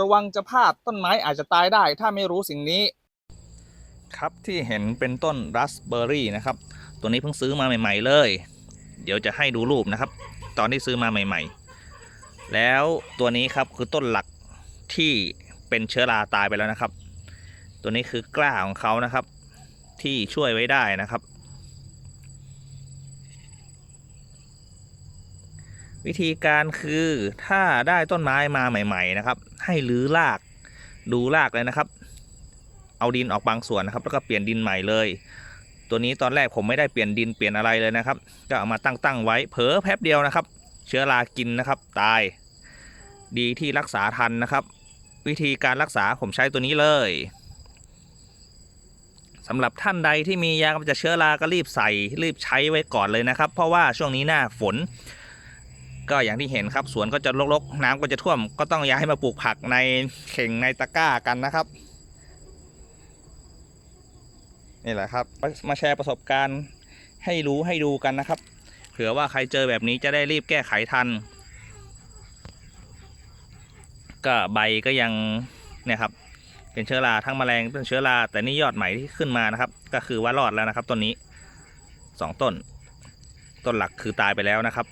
ระวังจะพลาดต้นไม้อาจจะตายได้ ถ้าไม่รู้สิ่งนี้ ครับที่เห็นเป็นต้นราสเบอร์รี่นะครับ ตัวนี้เพิ่งซื้อมาใหม่ ๆ เลย เดี๋ยวจะให้ดูรูปนะครับ ตอนที่ซื้อมาใหม่ ๆ แล้วตัวนี้ครับคือต้นหลักที่เป็นเชื้อราตายไปแล้วนะครับ ตัวนี้คือกล้าของเขานะครับ ที่ช่วยไว้ได้นะครับ วิธีการคือถ้าได้ต้นไม้มาใหม่ ๆ นะครับ ให้รื้อรากดูรากเลยนะครับ เอาดินออกบางส่วนนะครับ แล้วก็เปลี่ยนดินใหม่เลย ตัวนี้ตอนแรกผมไม่ได้เปลี่ยนดินเปลี่ยนอะไรเลยนะครับ ก็เอามาตั้งๆไว้เผลอแป๊บเดียวนะครับ เชื้อรากินนะครับตาย ดีที่รักษาทันนะครับ วิธีการรักษาผมใช้ตัวนี้เลยสำหรับท่านใดที่มียากำจัดเชื้อราก็รีบใส่รีบใช้ไว้ก่อนเลยนะครับ เพราะว่าช่วงนี้หน้าฝน ก็อย่างที่เห็นครับสวนก็จะรกๆ น้ำก็จะท่วม ก็ต้องย้ายมาปลูกผักในเข่งในตะกร้ากันนะครับ นี่แหละครับ มาแชร์ประสบการณ์ให้รู้ให้ดูกันนะครับ เผื่อว่าใครเจอแบบนี้จะได้รีบแก้ไขทัน ก็ใบก็ยังเนี่ยครับเป็นเชื้อราทั้งแมลงเป็นเชื้อราแต่นี่ยอดใหม่ที่ขึ้นมานะครับ ก็คือว่ารอดแล้วนะครับต้นนี้สองต้น ต้นหลักคือตายไปแล้วนะครับ